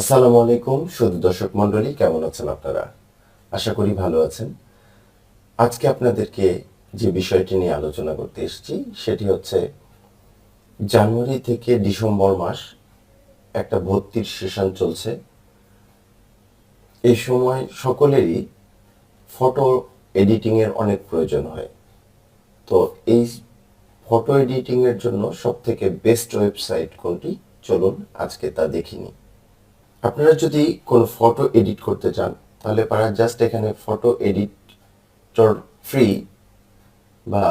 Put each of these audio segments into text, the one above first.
আসসালামু আলাইকুম শুধু দর্শক মণ্ডলী, কেমন আছেন আপনারা? আশা করি ভালো আছেন। আজকে আপনাদেরকে যে বিষয়টি নিয়ে আলোচনা করতে এসেছি, সেটি হচ্ছে জানুয়ারি থেকে ডিসেম্বর মাস একটা ভর্তির সেশন চলছে। এই সময় সকলেরই ফটো এডিটিংয়ের অনেক প্রয়োজন হয়। তো এই ফটো এডিটিংয়ের জন্য সবথেকে বেস্ট ওয়েবসাইট কোনটি? চলুন আজকে তা দেখিনি আপনারা যদি কোনো ফটো এডিট করতে চান, তাহলে পারা জাস্ট এখানে ফটো এডিটর ফ্রি বা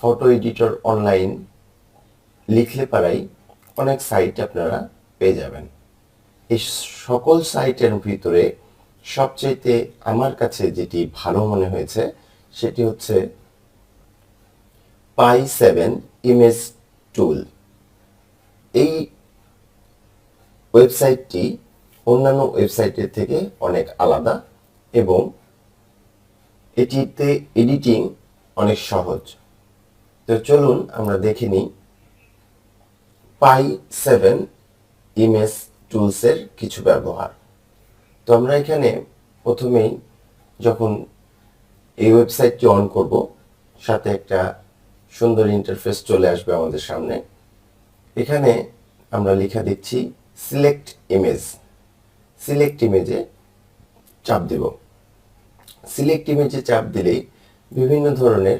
ফটো এডিটর অনলাইন লিখলে পারাই অনেক সাইট আপনারা পেয়ে যাবেন। এই সকল সাইটের ভিতরে সবচাইতে আমার কাছে যেটি ভালো মনে হয়েছে, সেটি হচ্ছে পাই সেভেন ইমেজ টুল এই ওয়েবসাইটটি অন্যান্য ওয়েবসাইটের থেকে অনেক আলাদা এবং এটিতে এডিটিং অনেক সহজ। তো চলুন আমরা দেখে নিই পাই সেভেন ইমেজ টুলসের কিছু ব্যবহার। তো আমরা এখানে প্রথমেই যখন এই ওয়েবসাইটটি অন করব, সাথে একটা সুন্দর ইন্টারফেস চলে আসবে আমাদের সামনে। এখানে আমরা লেখা দিচ্ছি সিলেক্ট ইমেজ সিলেক্ট ইমেজে চাপ দেব। সিলেক্ট ইমেজে চাপ দিলেই বিভিন্ন ধরনের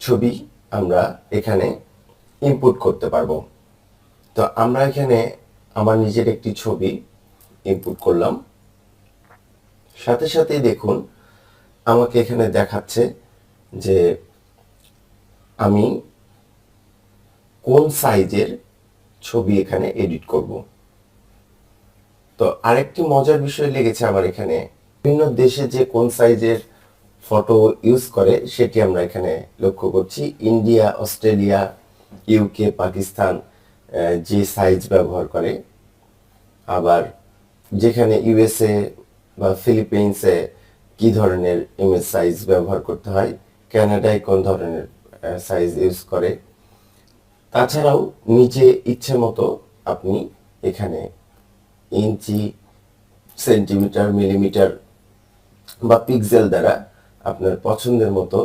ছবি আমরা এখানে ইনপুট করতে পারব। তো আমরা এখানে আমার নিজের একটি ছবি ইনপুট করলাম। সাথে সাথেই দেখুন, আমাকে এখানে দেখাচ্ছে যে আমি কোন সাইজের ছবি এখানে এডিট করব। তো আরেকটি মজার বিষয় লেগেছে আমার এখানে। বিভিন্ন দেশে যে কোন সাইজের ফটো ইউজ করে সেটি আমরা এখানে লক্ষ্য করছি। ইন্ডিয়া অস্ট্রেলিয়া ইউকে পাকিস্তান যে সাইজ ব্যবহার করে। আবার যেখানে ইউএসএ বা ফিলিপিন্সে কি ধরনের ইমেজ সাইজ ব্যবহার করতে হয়? কানাডায় কোন ধরনের সাইজ ইউজ করে? তাছাড়াও নিচে ইচ্ছে মতো আপনি এখানে ইঞ্চি, সেন্টিমিটার, মিলিমিটার বা পিক্সেল দ্বারা আপনার পছন্দের মতো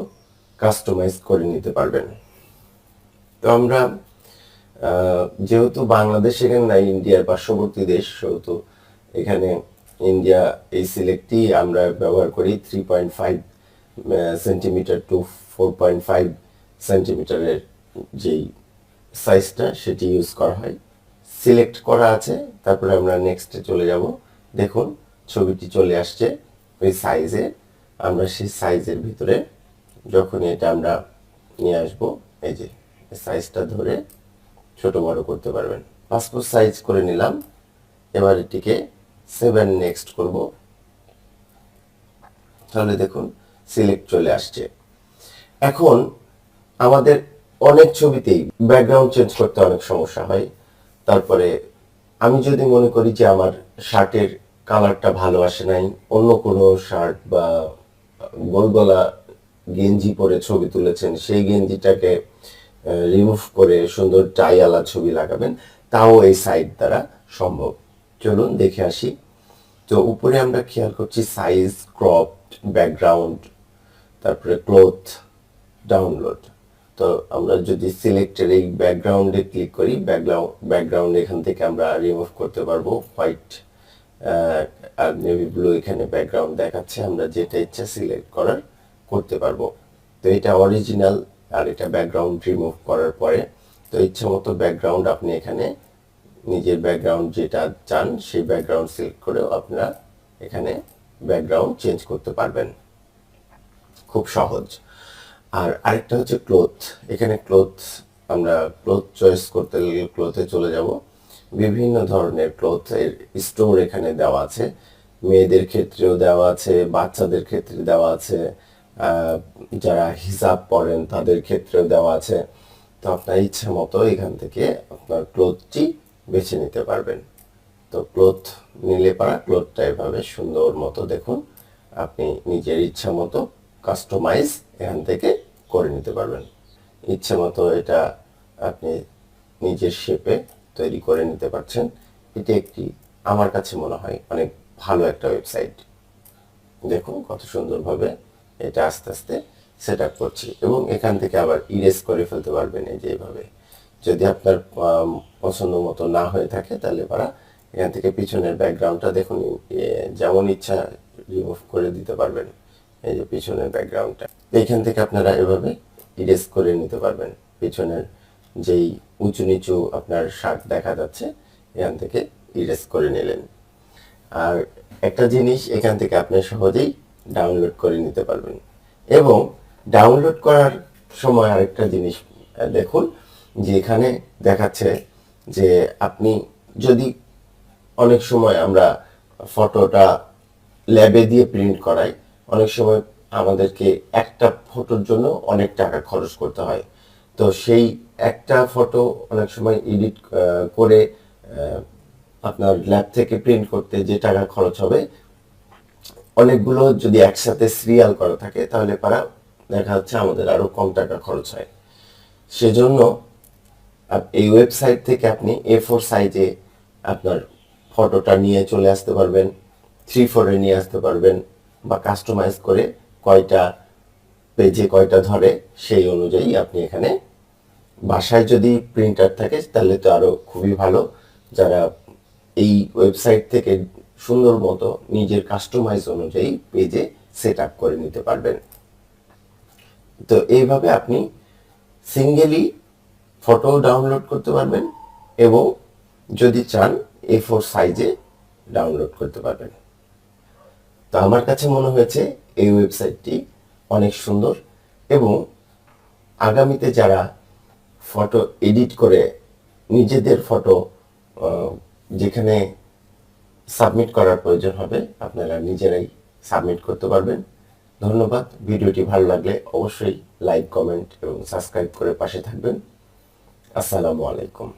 কাস্টমাইজ করে নিতে পারবেন। তো আমরা যেহেতু বাংলাদেশ এখানে নাই, ইন্ডিয়ার পার্শ্ববর্তী দেশ, সেহেতু এখানে ইন্ডিয়া এই সিলেক্টই আমরা ব্যবহার করি three point five centimetre to four point five সেন্টিমিটারের যেই সাইজটা সেটি ইউজ করা হয়। সিলেক্ট করা আছে, তারপরে আমরা নেক্সটে চলে যাব। দেখুন, ছবিটি চলে আসছে ওই সাইজে আমরা সেই সাইজের ভিতরে যখন এটা আমরা নিয়ে আসব, এই যে সাইজটা ধরে ছোট বড় করতে পারবেন। পাসপোর্ট সাইজ করে নিলাম। এবার এটিকে সেভেন নেক্সট করব। তাহলে দেখুন সিলেক্ট চলে আসছে। এখন আমাদের অনেক ছবিতেই ব্যাকগ্রাউন্ড চেঞ্জ করতে অনেক সমস্যা হয়। তারপরে আমি যদি মনে করি যে আমার শার্টের কালারটা ভালো আসে নাই, অন্য কোনো শার্ট বা গোলগলা গেঞ্জি পরে ছবি তুলেছেন, সেই গেঞ্জিটাকে রিমুভ করে সুন্দর টাইওয়ালা ছবি লাগাবেন, তাও এই সাইট দ্বারা সম্ভব। চলুন দেখে আসি। তো উপরে আমরা খেয়াল করছি সাইজ ক্রপ ব্যাকগ্রাউন্ড তারপরে ক্লোথ ডাউনলোড তো আমরা যদি সিলেক্টের এই ব্যাকগ্রাউন্ডে ক্লিক করি ব্যাকগ্রাউন্ড ব্যাকগ্রাউন্ড এখান থেকে আমরা রিমুভ করতে পারব। হোয়াইট আর নেভি ব্লু এখানে ব্যাকগ্রাউন্ড দেখাচ্ছে। আমরা যেটা ইচ্ছা সিলেক্ট করার করতে পারব। তো এটা অরিজিনাল আর এটা ব্যাকগ্রাউন্ড রিমুভ করার পরে, তো ইচ্ছা মতো ব্যাকগ্রাউন্ড আপনি এখানে নিজের ব্যাকগ্রাউন্ড যেটা চান, সেই ব্যাকগ্রাউন্ড সিলেক্ট করেও আপনারা এখানে ব্যাকগ্রাউন্ড চেঞ্জ করতে পারবেন। খুব সহজ। আর আরেকটা হচ্ছে ক্লোথ এখানে ক্লোথ আমরা ক্লোথ চয়েস করতে গেলে ক্লোথে চলে যাব। বিভিন্ন ধরনের ক্লোথের স্টোর এখানে দেওয়া আছে। মেয়েদের ক্ষেত্রেও দেওয়া আছে, বাচ্চাদের ক্ষেত্রে দেওয়া আছে যারা হিসাব পড়েন তাদের ক্ষেত্রেও দেওয়া আছে। তো আপনার ইচ্ছে মতো এখান থেকে আপনার ক্লোথটি বেছে নিতে পারবেন। তো ক্লোথ নিলে পারা ক্লোথটা এভাবে সুন্দর মতো দেখুন। আপনি নিজের ইচ্ছা মতো কাস্টমাইজ এখান থেকে করে নিতে পারবেন। ইচ্ছে মতো এটা আপনি নিজের শেপে তৈরি করে নিতে পারছেন। এটি একটি আমার কাছে মনে হয় অনেক ভালো একটা ওয়েবসাইট দেখুন কত সুন্দরভাবে এটা আস্তে আস্তে সেট আপ করছি এবং এখান থেকে আবার ইরেজ করে ফেলতে পারবেন এই যে এইভাবে যদি আপনার পছন্দ মতো না হয়ে থাকে তাহলে পারা এখান থেকে পিছনের ব্যাকগ্রাউন্ডটা দেখুন যেমন ইচ্ছা রিমুভ করে দিতে পারবেন। এই যে পিছনের ব্যাকগ্রাউন্ডটা এইখান থেকে আপনারা এভাবে ইরেজ করে নিতে পারবেন। পিছনের যেই উঁচু নিচু আপনার শার্ট দেখা যাচ্ছে, এখান থেকে ইরেজ করে নিলেন। আর একটা জিনিস এখান থেকে আপনি সহজেই ডাউনলোড করে নিতে পারবেন। এবং ডাউনলোড করার সময় আরেকটা জিনিস দেখুন, যে এখানে দেখাচ্ছে যে আপনি যদি অনেক সময় আমরা ফটোটা ল্যাবে দিয়ে প্রিন্ট করাই অনেক সময় আমাদেরকে একটা ফটোর জন্য অনেক টাকা খরচ করতে হয়। তো সেই একটা ফটো অনেক সময় এডিট করে আপনার ল্যাব থেকে প্রিন্ট করতে যে টাকা খরচ হবে, অনেকগুলো যদি একসাথে সিরিয়াল করা থাকে, তাহলে পারা দেখা যাচ্ছে আমাদের আরও কম টাকা খরচ হয়। সেজন্য এই ওয়েবসাইট থেকে আপনি এ ফোর সাইজে আপনার ফটোটা নিয়ে চলে আসতে পারবেন থ্রি ফোরে নিয়ে আসতে পারবেন। বা কাস্টমাইজ করে কয়টা পেজে কয়টা ধরে, সেই অনুযায়ী আপনি এখানে বাসায় যদি প্রিন্টার থাকে, তাহলে তো আরও খুবই ভালো। যারা এই ওয়েবসাইট থেকে সুন্দর মতো নিজের কাস্টমাইজ অনুযায়ী পেজে সেট আপ করে নিতে পারবেন। তো এইভাবে আপনি সিঙ্গেলি ফটো ডাউনলোড করতে পারবেন এবং যদি চান এ ফোর সাইজে ডাউনলোড করতে পারবেন। তো আমার কাছে মনে হয়েছে এই ওয়েবসাইটটি অনেক সুন্দর এবং আগামীতে যারা ফটো এডিট করে নিজেদের ফটো যেখানে সাবমিট করার প্রয়োজন হবে, আপনারা নিজেরাই সাবমিট করতে পারবেন। ধন্যবাদ। ভিডিওটি ভালো লাগলে অবশ্যই লাইক কমেন্ট এবং সাবস্ক্রাইব করে পাশে থাকবেন। আসসালামু আলাইকুম।